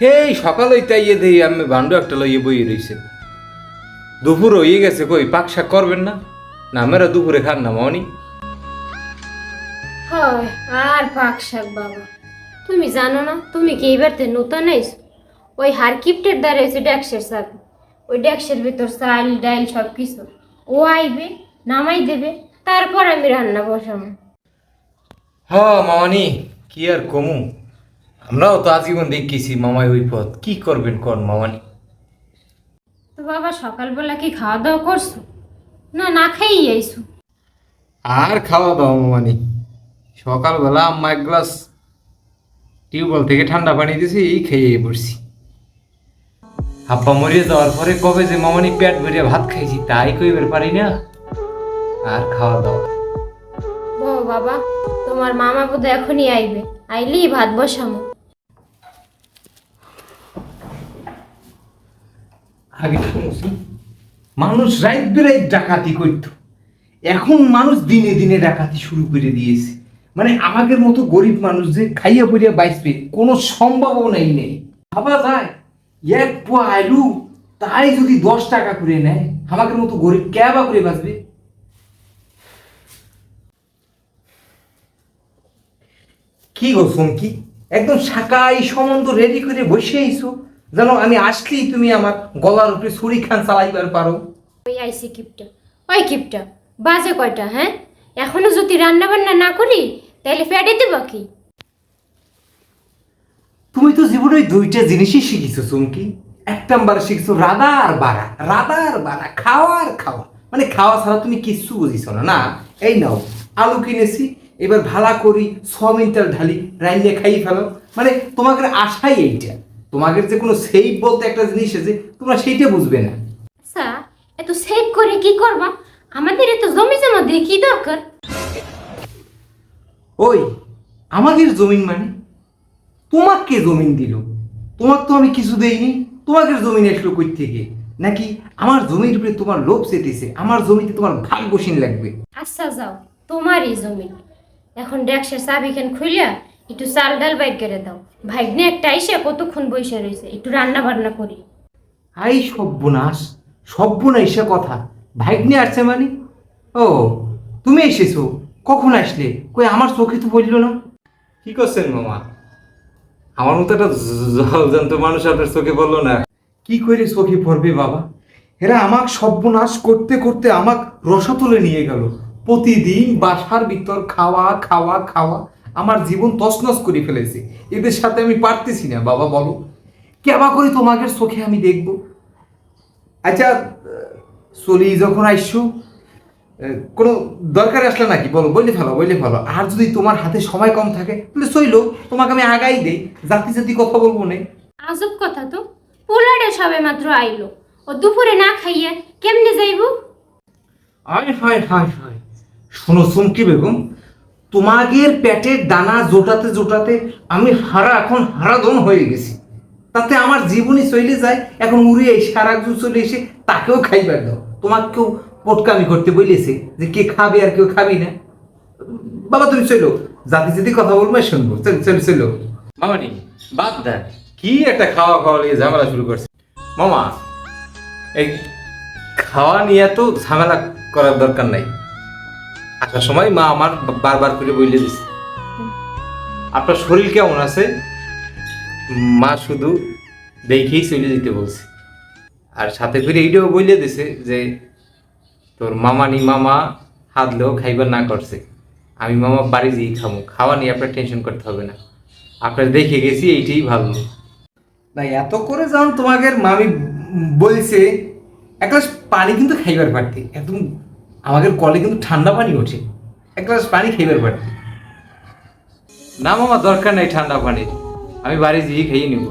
এই সকাল হইতে ইয়ে দেই আমি ভান্ডু একটা লইয়ে বইয়ে রইছে। দুপুর হয়ে গেছে কই পাক শাক করবেন না? না আমরা দুপুরে খান না মনি। হয় আর পাক শাক বাবা। তুমি জানো না তুমি কি এইবারতে নতুন আইস ওই হারকিপ্টের দ্বারা হয়েছে ড্যাক্সের শাক ওই ড্যাক্সের ভিতর চাল ডাইল সব কিছু ও আইবে নামাই দেবে তারপর আমি রান্না বসাবো। হ মামানি কি আর কমু? আমরাও তো আজীবন দেখেছি মামাই ওই পথ। কি করবেন কোন মামানি? তো বাবা সকালবেলা কি খাওয়া দাওয়া করছ? না না খাইই আইসো আর খাওয়া দাওয়া মামানি। সকালবেলা আম্মা এক গ্লাস টিউবওয়েল থেকে ঠান্ডা পানি দিয়েছি এই খেয়ে পড়ছি হাব্বা মরিয়ে যাওয়ার পরে কবে যে মামানি পেট ভরিয়ে ভাত খাইছি তাই কইবার পারি না। আর খাওয়া দাওয়া ও বাবা তোমার মামা বোধ এখনই আইবে। আইলি ভাত বসামো। আগে মানুষ রাত বেরাত ডাকাতি করত। এখন মানুষ দিনে দিনে ডাকাতি শুরু করে দিয়েছে। মানে আমাদের মতো গরিব মানুষ যে খাইয়া পড়িয়া বাইসবে কোনো সম্ভাবনাই নেই ভাবা যায়, এক পোয়া আলু, তাই যদি দশ টাকা করে নেয়, আমাদের মতো গরিব ক্যাবা করে বাঁচবে? কি গো কি একদম সাকাই সম্বন্ধ রেডি করে বসে আইছো। জানো আমি আসলেই তুমি আমার গলার উপরে ছুরি খান চালাইবার পারো। ওই আইসি কিপটা ওই কিপটা বাজে কয়টা হ্যাঁ? এখনও যদি রান্না বান্না না করি তাহলে ফেটে দেবো কি? তুমি তো জীবনে দুইটা জিনিসই শিখেছো চুমকি। এক নাম্বার শিখছো রাধা আর বাড়া রাধা আর বাড়া খাওয়া আর খাওয়া। মানে খাওয়া ছাড়া তুমি কিচ্ছু বুঝিছো না না? এই নাও আলু কিনেছি এবার ভালা করি ছ মিনিটার ঢালি রাইলে খাই ফেলো। মানে তোমাকে আশাই এইটা। তোমাদের যে কোনো সেভ বলতে একটা জিনিস আছে তোমরা সেইটা বুঝবে না। আচ্ছা এত সেভ করে কি করবা? আমাদের এত জমি জমা দিয়ে কি দরকার? ওই আমাদের জমিন মানে? তোমাকে জমিন দিল? তোমার তো আমি কিছু দেইনি। তোমাদের জমিন আসলো কই থেকে নাকি আমার জমির উপরে তোমার লোভ চেতেছে? আমার জমিতে তোমার ভাগ্যসীন লাগবে? আচ্ছা যাও তোমারই জমি এখন ড্যাক্সের চাবিখান খুলিয়া একটু চাল ডাল বাইক করে দাও। ভাগ্নে একটা আইসে কতক্ষণ বসে রয়েছে একটু রান্না বান্না করি। আই সর্বনাশ সর্বনাশা কথা। ভাগ্নে আসছে মানে? ও তুমি এসেছ কখন আসলে? কই আমার চোখে তো বলল না। কি করছেন মামা? আমার মতো একটা জলজান্ত মানুষ আপনার চোখে পড়ল না? কি করে চোখে পড়বে বাবা? এরা আমাক সর্বনাশ করতে করতে আমাক রসতলে নিয়ে গেল। প্রতিদিন বাসার ভিতর খাওয়া খাওয়া খাওয়া। আমার জীবন তছনছ করে ফেলেছে। এদের সাথে আমি পারতেছি না বাবা বলো। কেবা করে তোমাকে চোখে আমি দেখব? আচ্ছা চলি যখন আইসু কোনো দরকার আসলে নাকি? বলো বললে ভালো বললে ভালো আর যদি তোমার হাতে সময় কম থাকে তাহলে চইলো তোমাকে আমি আগাই দেই। জাতি জাতি কথা বলব না। আজব কথা তো। পোলারে সবে মাত্র আইলো। ও দুপুরে না খাইয়ে কেমনে যাইব? আয় হায় হায় হায়। শোনো চুমকি বেগম তোমাদের পেটের দানা জোটাতে জোটাতে আমি হারা, এখন হারাদন হয়ে গেছি। তাতে আমার জীবনই চলে যায়, এখন উড়ে এসে আর একজন চলে এসে তাকেও খাইবার দাও। তোমাকেও পটকামি করতে বলেছে যে কে খাবে আর কেউ খাবি না। বাবা, তুমি চলো, জাতি জাতি কথা বলব শুনব। চল চল, চলো। মামানি, বাদ দেন কি একটা খাওয়া খাওয়া নিয়ে ঝামেলা শুরু করছে? মামা, এই খাওয়া নিয়ে তো ঝামেলা করার দরকার নাই। আসার সময় মা আমার বারবার করে বলে দিছে। আপনার শরীর কেমন আছে? মা শুধু দেখেই চলে যেতে বলছে। আর সাথে করে এইটাও বলে দিছে যে, তোর মামা মামানি মামা হাতলেও খাইবার না করছে। আমি মামা বাড়ি যেই খামো। খাওয়া নিয়ে আপনার টেনশন করতে হবে না। আপনার দেখে গেছি এইটাই ভালো না এত করে যখন তোমাকে মামি বলছে, এক পানি কিন্তু খাইবার পারতি। একদম আমাদের কলে কিন্তু ঠান্ডা পানি ওঠে এক গ্লাস পানি খেয়ে বের না মামা, দরকার নেই ঠান্ডা পানির। আমি বাড়ি যেয়ে খেয়ে নেব।